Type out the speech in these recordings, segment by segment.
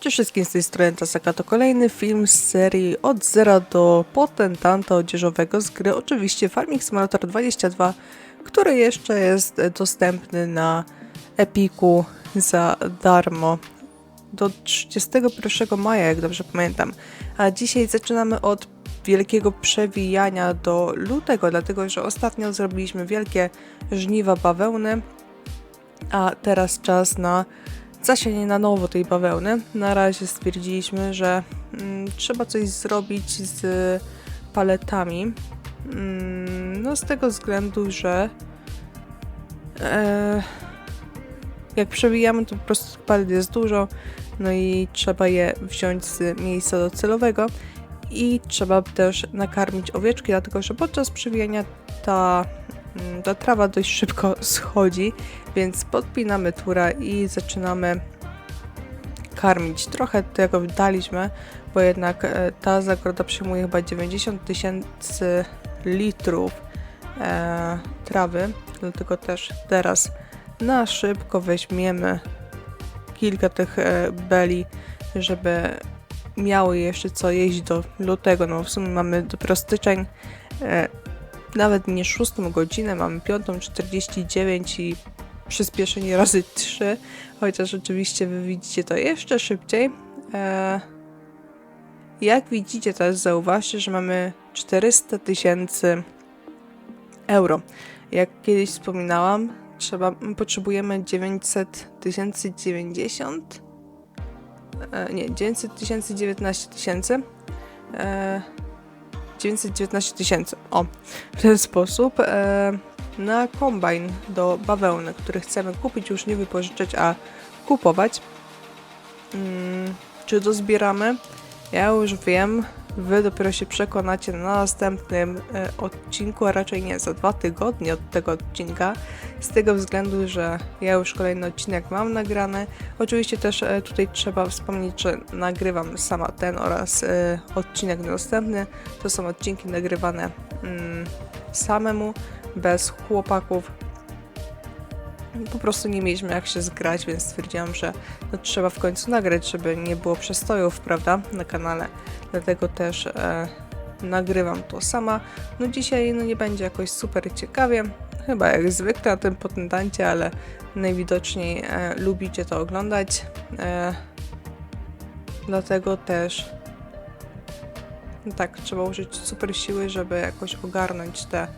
Cześć wszystkim z tej strony Tasaka to kolejny film z serii od zera do potentanta odzieżowego z gry oczywiście Farming Simulator 22, który jeszcze jest dostępny na Epiku za darmo do 31 maja, jak dobrze pamiętam. A dzisiaj zaczynamy od wielkiego przewijania do lutego, dlatego że ostatnio zrobiliśmy wielkie żniwa bawełny, a teraz czas na zasianie na nowo tej bawełny. Na razie stwierdziliśmy, że mm, trzeba coś zrobić z paletami. Mm, no z tego względu, że e, jak przewijamy, to po prostu palet jest dużo, no i trzeba je wziąć z miejsca docelowego i trzeba też nakarmić owieczki, dlatego że podczas przewijania ta, ta trawa dość szybko schodzi, więc podpinamy tura i zaczynamy karmić. Trochę tego daliśmy, bo jednak e, ta zagroda przyjmuje chyba 90 tysięcy litrów e, trawy, dlatego też teraz na szybko weźmiemy kilka tych e, beli, żeby miały jeszcze co jeść do lutego. No w sumie mamy dopiero styczeń, e, nawet nie 6 godzinę, mamy 5.49 i przyspieszenie razy 3, chociaż oczywiście wy widzicie to jeszcze szybciej. E, jak widzicie teraz zauważcie, że mamy 400 tysięcy euro. Jak kiedyś wspominałam, trzeba, potrzebujemy 900 tysięcy 90 e, nie, 900 tysięcy 19 tysięcy e, 919 tysięcy, o, w ten sposób e, na kombajn do bawełny, który chcemy kupić, już nie wypożyczać, a kupować. Hmm, czy to zbieramy? Ja już wiem, Wy dopiero się przekonacie na następnym e, odcinku, a raczej nie, za dwa tygodnie od tego odcinka, z tego względu, że ja już kolejny odcinek mam nagrany. Oczywiście też e, tutaj trzeba wspomnieć, że nagrywam sama ten oraz e, odcinek następny. To są odcinki nagrywane mm, samemu, bez chłopaków, po prostu nie mieliśmy jak się zgrać, więc stwierdziłam, że no, trzeba w końcu nagrać, żeby nie było przestojów, prawda, na kanale. Dlatego też e, nagrywam to sama. No dzisiaj no, nie będzie jakoś super ciekawie, chyba jak zwykle na tym potentancie, ale najwidoczniej e, lubicie to oglądać. E, dlatego też no tak, trzeba użyć super siły, żeby jakoś ogarnąć te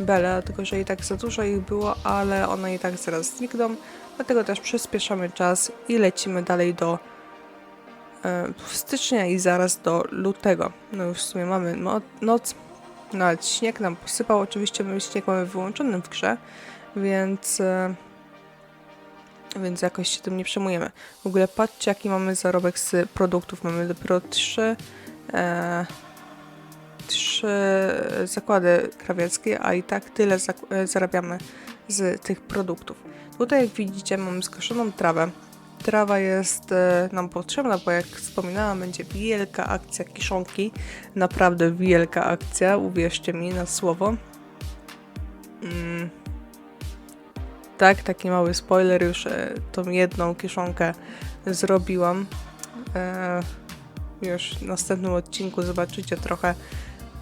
bele, dlatego że i tak za dużo ich było, ale one i tak zaraz znikną, dlatego też przyspieszamy czas i lecimy dalej do e, stycznia i zaraz do lutego. No już w sumie mamy no, noc, nawet śnieg nam posypał, oczywiście my śnieg mamy wyłączony w grze, więc... E, więc jakoś się tym nie przejmujemy. W ogóle patrzcie, jaki mamy zarobek z produktów. Mamy dopiero trzy e, trzy zakłady krawieckie, a i tak tyle e, zarabiamy z tych produktów. Tutaj jak widzicie mamy skoszoną trawę. Trawa jest e, nam potrzebna, bo jak wspominałam będzie wielka akcja kiszonki. Naprawdę wielka akcja, uwierzcie mi na słowo. Mm. Tak, taki mały spoiler, już e, tą jedną kiszonkę zrobiłam. już w następnym odcinku zobaczycie trochę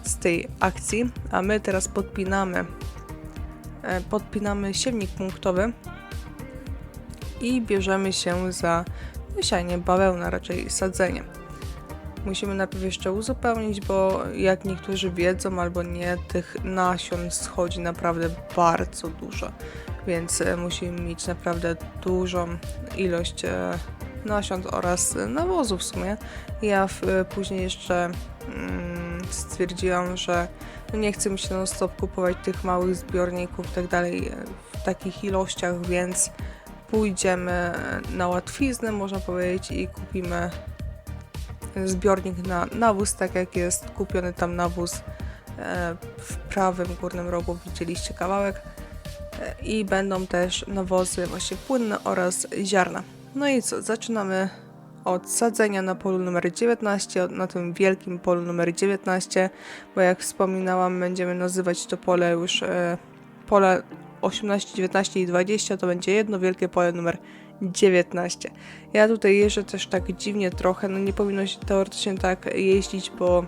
z tej akcji, a my teraz podpinamy e, podpinamy siewnik punktowy i bierzemy się za sianie bawełna, raczej sadzenie. Musimy najpierw jeszcze uzupełnić, bo jak niektórzy wiedzą albo nie, tych nasion schodzi naprawdę bardzo dużo, więc e, musimy mieć naprawdę dużą ilość e, nasion oraz nawozu w sumie. Ja później jeszcze mm, stwierdziłam, że no nie chcę mi się non stop kupować tych małych zbiorników i tak dalej w takich ilościach, więc pójdziemy na łatwiznę, można powiedzieć, i kupimy zbiornik na nawóz, tak jak jest kupiony tam nawóz e, w prawym górnym rogu, widzieliście kawałek. E, I będą też nawozy właśnie płynne oraz ziarna. No i co, zaczynamy od sadzenia na polu numer 19, na tym wielkim polu numer 19, bo jak wspominałam, będziemy nazywać to pole już e, pole 18, 19 i 20, to będzie jedno wielkie pole numer 19. Ja tutaj jeżdżę też tak dziwnie trochę, no nie powinno się teoretycznie tak jeździć, bo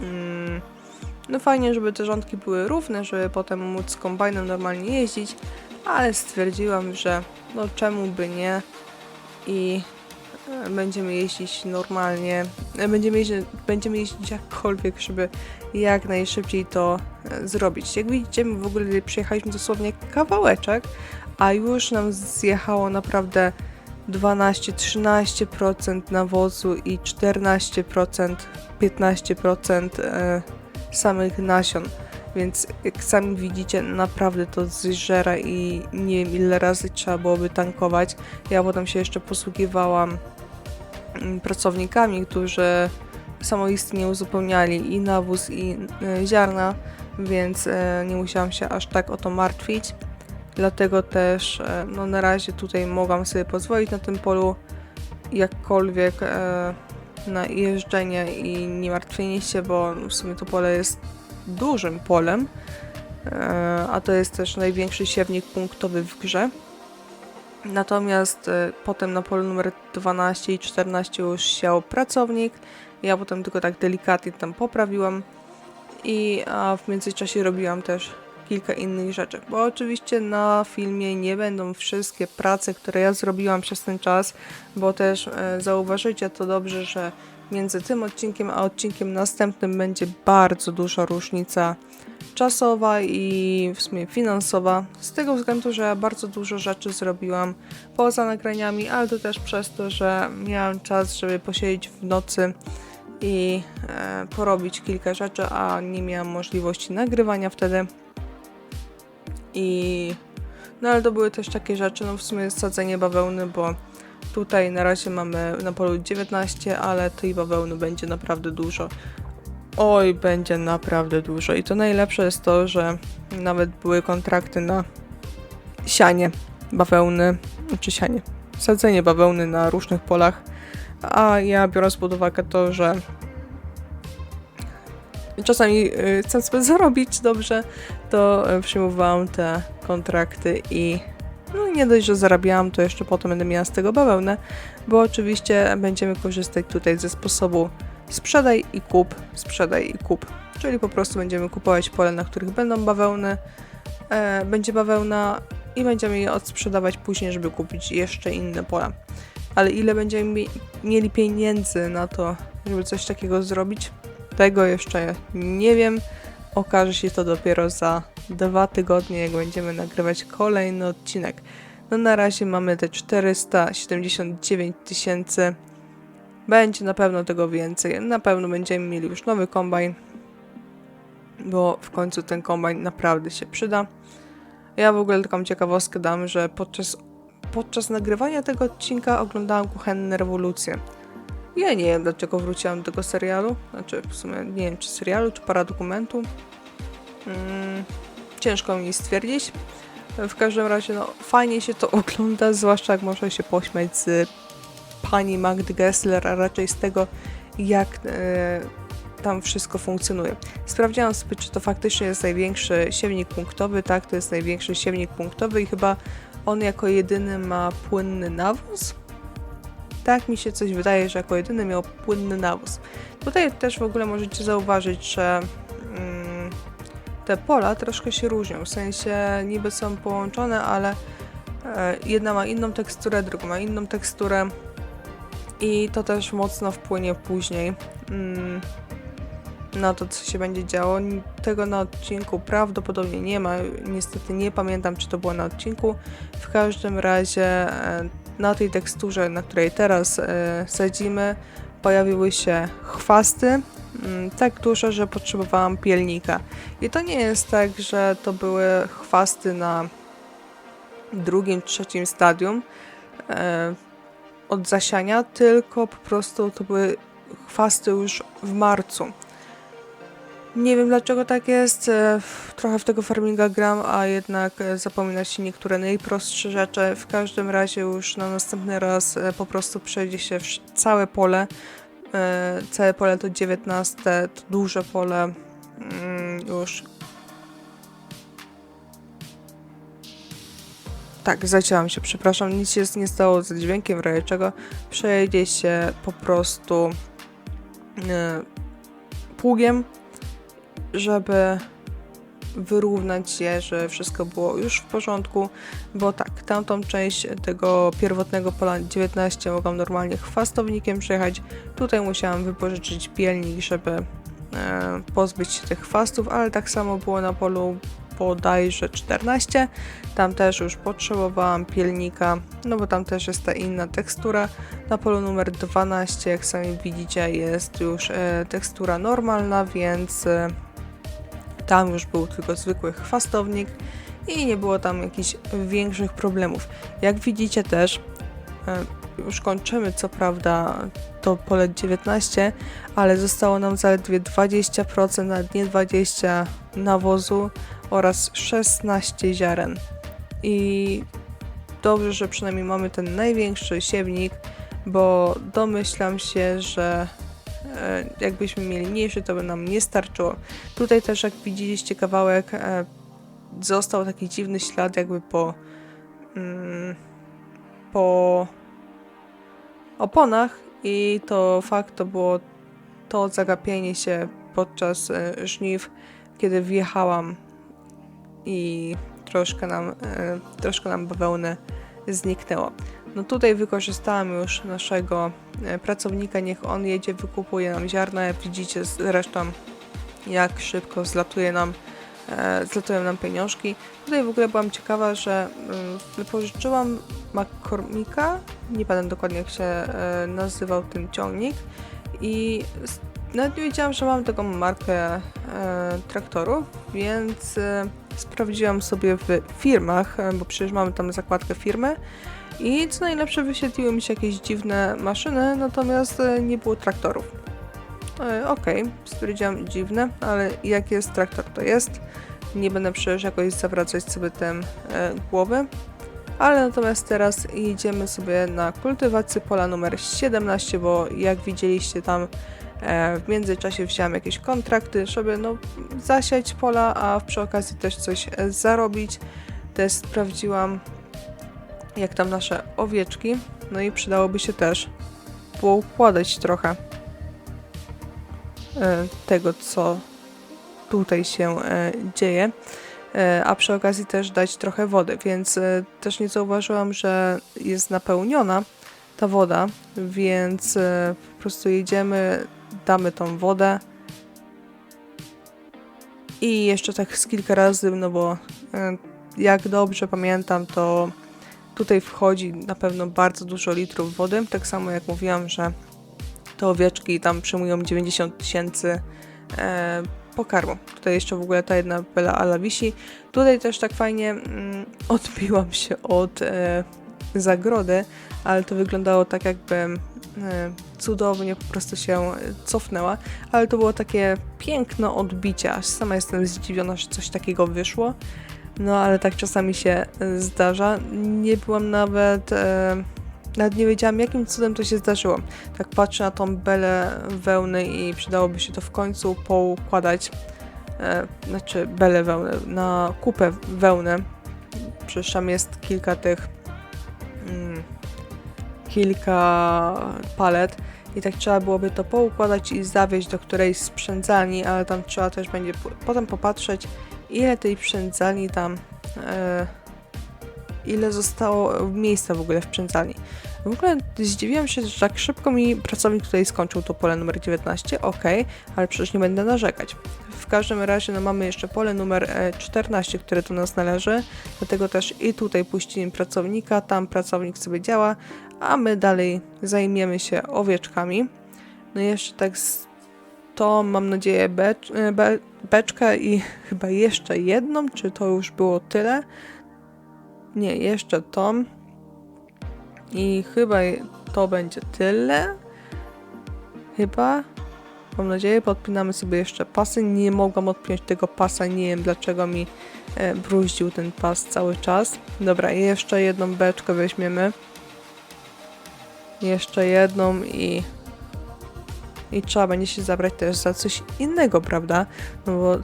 mm, no fajnie, żeby te rządki były równe, żeby potem móc kombajnem normalnie jeździć, ale stwierdziłam, że no czemu by nie i będziemy jeździć normalnie, będziemy jeździć, będziemy jeździć jakkolwiek, żeby jak najszybciej to e, zrobić. Jak widzicie, w ogóle przyjechaliśmy dosłownie kawałeczek, a już nam zjechało naprawdę 12-13% nawozu i 14%, 15% e, samych nasion. Więc jak sami widzicie, naprawdę to zżera i nie wiem ile razy trzeba byłoby tankować. Ja potem się jeszcze posługiwałam mm, pracownikami, którzy samoistnie uzupełniali i nawóz, i e, ziarna, więc e, nie musiałam się aż tak o to martwić. Dlatego też e, no, na razie tutaj mogłam sobie pozwolić na tym polu jakkolwiek na jeżdżenie i nie martwienie się, bo w sumie to pole jest dużym polem, e, a to jest też największy siewnik punktowy w grze. Natomiast e, potem na polu numer 12 i 14 już siał pracownik. Ja potem tylko tak delikatnie tam poprawiłam i w międzyczasie robiłam też kilka innych rzeczy, bo oczywiście na filmie nie będą wszystkie prace, które ja zrobiłam przez ten czas, bo też e, zauważycie to dobrze, że między tym odcinkiem a odcinkiem następnym będzie bardzo duża różnica czasowa i w sumie finansowa, z tego względu, że bardzo dużo rzeczy zrobiłam poza nagraniami, ale to też przez to, że miałam czas, żeby posiedzieć w nocy i e, porobić kilka rzeczy, a nie miałam możliwości nagrywania wtedy. I no ale to były też takie rzeczy, no w sumie sadzenie bawełny, bo tutaj na razie mamy na polu 19, ale tej bawełny będzie naprawdę dużo. Oj, będzie naprawdę dużo. I to najlepsze jest to, że nawet były kontrakty na sianie bawełny, czy sianie, sadzenie bawełny na różnych polach. A ja biorąc pod uwagę to, że czasami y, sobie zarobić dobrze, to y, przyjmowałam te kontrakty i no nie dość, że zarabiałam, to jeszcze potem będę miała z tego bawełnę, bo oczywiście będziemy korzystać tutaj ze sposobu sprzedaj i kup, sprzedaj i kup. Czyli po prostu będziemy kupować pole, na których będą bawełny, e, będzie bawełna i będziemy je odsprzedawać później, żeby kupić jeszcze inne pola. Ale ile będziemy mi mieli pieniędzy na to, żeby coś takiego zrobić, tego jeszcze nie wiem. Okaże się to dopiero za dwa tygodnie, jak będziemy nagrywać kolejny odcinek. No na razie mamy te 479 tysięcy. Będzie na pewno tego więcej. Na pewno będziemy mieli już nowy kombajn, bo w końcu ten kombajn naprawdę się przyda. Ja w ogóle taką ciekawostkę dam, że podczas, podczas nagrywania tego odcinka oglądałam Kuchenne Rewolucje. Ja nie wiem, dlaczego wróciłam do tego serialu. Znaczy, w sumie nie wiem, czy serialu, czy paradokumentu. Mm, ciężko mi stwierdzić. W każdym razie, no, fajnie się to ogląda, zwłaszcza jak można się pośmiać z pani Magdy Gessler, a raczej z tego, jak e, tam wszystko funkcjonuje. Sprawdziłam sobie, czy to faktycznie jest największy siewnik punktowy. Tak, to jest największy siewnik punktowy i chyba on jako jedyny ma płynny nawóz. Tak mi się coś wydaje, że jako jedyny miał płynny nawóz. Tutaj też w ogóle możecie zauważyć, że mm, te pola troszkę się różnią. W sensie niby są połączone, ale e, jedna ma inną teksturę, druga ma inną teksturę. I to też mocno wpłynie później mm, na to, co się będzie działo. Tego na odcinku prawdopodobnie nie ma. Niestety nie pamiętam, czy to było na odcinku. W każdym razie e, na tej teksturze, na której teraz e, sadzimy, pojawiły się chwasty, mm, tak duże, że potrzebowałam pielnika. I to nie jest tak, że to były chwasty na drugim, trzecim stadium e, od zasiania, tylko po prostu to były chwasty już w marcu. Nie wiem dlaczego tak jest, e, trochę w tego farminga gram, a jednak e, zapomina się niektóre najprostsze rzeczy. W każdym razie już na następny raz e, po prostu przejdzie się całe pole. Całe pole to 19, to duże pole mm, już. Tak, zacięłam się, przepraszam, nic się nie stało z dźwiękiem, w razie czego przejedzie się po prostu pługiem, żeby wyrównać je, że wszystko było już w porządku, bo tak, tamtą część tego pierwotnego pola 19 mogłam normalnie chwastownikiem przejechać, tutaj musiałam wypożyczyć pielnik, żeby e, pozbyć się tych chwastów, ale tak samo było na polu bodajże 14, tam też już potrzebowałam pielnika, no bo tam też jest ta inna tekstura. Na polu numer 12, jak sami widzicie, jest już e, tekstura normalna, więc e, tam już był tylko zwykły chwastownik i nie było tam jakichś większych problemów. Jak widzicie też, e, już kończymy co prawda to pole 19, ale zostało nam zaledwie 20%, nawet nie 20 nawozu oraz 16 ziaren. I dobrze, że przynajmniej mamy ten największy siewnik, bo domyślam się, że jakbyśmy mieli mniejszy, to by nam nie starczyło. Tutaj też, jak widzieliście kawałek, e, został taki dziwny ślad jakby po mm, po oponach i to fakt to było to zagapienie się podczas e, żniw, kiedy wjechałam i troszkę nam, e, troszkę nam bawełny zniknęło. No tutaj wykorzystałam już naszego e, pracownika, niech on jedzie, wykupuje nam ziarna, widzicie zresztą jak szybko zlatuje nam, e, zlatują nam pieniążki. Tutaj w ogóle byłam ciekawa, że mm, wypożyczyłam McCormicka, nie pamiętam dokładnie jak się e, nazywał ten ciągnik. I nawet nie wiedziałam, że mam taką markę traktorów, więc sprawdziłam sobie w firmach, bo przecież mamy tam zakładkę firmy i co najlepsze wyświetliły mi się jakieś dziwne maszyny, natomiast e, nie było traktorów. E, Okej, stwierdziłam dziwne, ale jak jest traktor, to jest. Nie będę przecież jakoś zawracać sobie tym e, głowy. Ale natomiast teraz jedziemy sobie na kultywację pola numer 17, bo jak widzieliście tam e, w międzyczasie wziąłem jakieś kontrakty, żeby no, zasiać pola, a przy okazji też coś e, zarobić. Też sprawdziłam jak tam nasze owieczki, no i przydałoby się też poukładać trochę e, tego, co tutaj się e, dzieje, e, a przy okazji też dać trochę wody, więc też nie zauważyłam, że jest napełniona ta woda, więc po prostu jedziemy, damy tą wodę i jeszcze tak z kilka razy, no bo jak dobrze pamiętam, to tutaj wchodzi na pewno bardzo dużo litrów wody, tak samo jak mówiłam, że te owieczki tam przyjmują 90 tysięcy e, pokarmu. Tutaj jeszcze w ogóle ta jedna Bela Ala wisi. Tutaj też tak fajnie mm, odbiłam się od e, zagrody, ale to wyglądało tak jakbym e, cudownie po prostu się cofnęła, ale to było takie piękne odbicie, aż sama jestem zdziwiona, że coś takiego wyszło. No ale tak czasami się e, zdarza. Nie byłam nawet, e, nawet nie wiedziałam jakim cudem to się zdarzyło. Tak patrzę na tą belę wełny i przydałoby się to w końcu poukładać. E, znaczy belę wełny, na kupę wełny. Przecież tam jest kilka tych kilka palet i tak trzeba byłoby to poukładać i zawieźć do którejś sprzędzalni, ale tam trzeba też będzie potem popatrzeć ile tej sprzędzalni tam e, ile zostało miejsca w ogóle w sprzędzalni. W ogóle zdziwiłam się, że tak szybko mi pracownik tutaj skończył to pole numer 19, ok, ale przecież nie będę narzekać. W każdym razie no, mamy jeszcze pole numer e, 14, które do nas należy, dlatego też i tutaj puścimy pracownika, tam pracownik sobie działa, a my dalej zajmiemy się owieczkami. No i jeszcze tak to mam nadzieję becz, e, be, beczkę i chyba jeszcze jedną, czy to już było tyle? Nie, jeszcze tą. I chyba to będzie tyle. Chyba. Mam nadzieję, podpinamy sobie jeszcze pasy. Nie mogłam odpiąć tego pasa, nie wiem dlaczego mi e, bruździł ten pas cały czas. Dobra, jeszcze jedną beczkę weźmiemy. Jeszcze jedną i i trzeba będzie się zabrać też za coś innego, prawda? No bo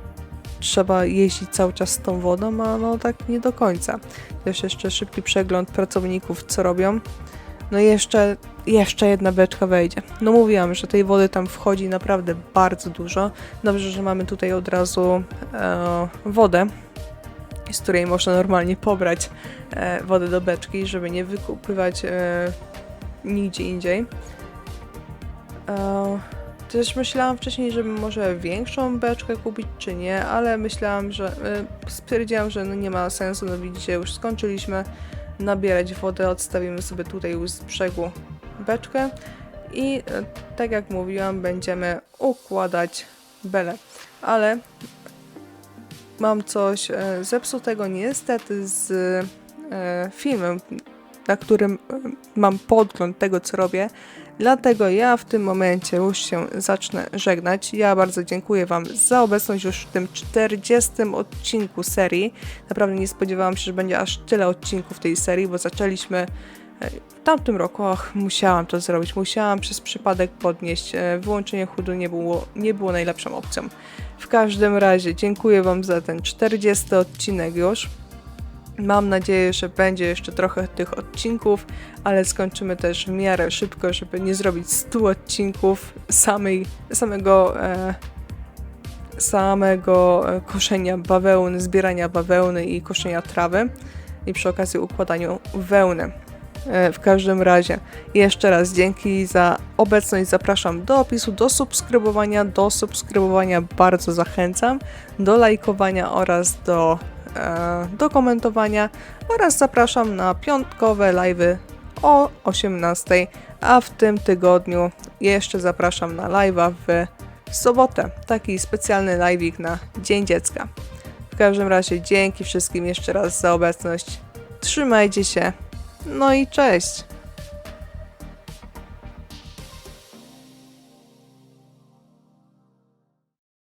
trzeba jeździć cały czas z tą wodą, a no tak nie do końca. Też jeszcze szybki przegląd pracowników, co robią. No i jeszcze, jeszcze jedna beczka wejdzie. No mówiłam, że tej wody tam wchodzi naprawdę bardzo dużo. Dobrze, że mamy tutaj od razu e, wodę, z której można normalnie pobrać e, wodę do beczki, żeby nie wykupywać e, nigdzie indziej. E, też myślałam wcześniej, żeby może większą beczkę kupić, czy nie, ale myślałam, że e, stwierdziłam, że no nie ma sensu. No widzicie, już skończyliśmy nabierać wodę, odstawimy sobie tutaj z brzegu beczkę i e, tak jak mówiłam, będziemy układać belę. Ale mam coś e, zepsutego niestety z filmem, na którym mam podgląd tego, co robię. Dlatego ja w tym momencie już się zacznę żegnać. Ja bardzo dziękuję Wam za obecność już w tym 40 odcinku serii. Naprawdę nie spodziewałam się, że będzie aż tyle odcinków tej serii, bo zaczęliśmy e, w tamtym roku. Och, musiałam to zrobić. Musiałam przez przypadek podnieść. E, Wyłączenie chudu nie było, nie było najlepszą opcją. W każdym razie dziękuję Wam za ten 40 odcinek już. Mam nadzieję, że będzie jeszcze trochę tych odcinków, ale skończymy też w miarę szybko, żeby nie zrobić 100 odcinków samej, samego, e, samego e, koszenia bawełny, zbierania bawełny i koszenia trawy i przy okazji układaniu wełny. E, W każdym razie, jeszcze raz dzięki za obecność. Zapraszam do opisu, do subskrybowania. Do subskrybowania bardzo zachęcam, do lajkowania oraz do, do komentowania. Oraz zapraszam na piątkowe live'y o 18, a w tym tygodniu jeszcze zapraszam na live'a w sobotę. Taki specjalny live'ik na Dzień Dziecka. W każdym razie dzięki wszystkim jeszcze raz za obecność. Trzymajcie się. No i cześć!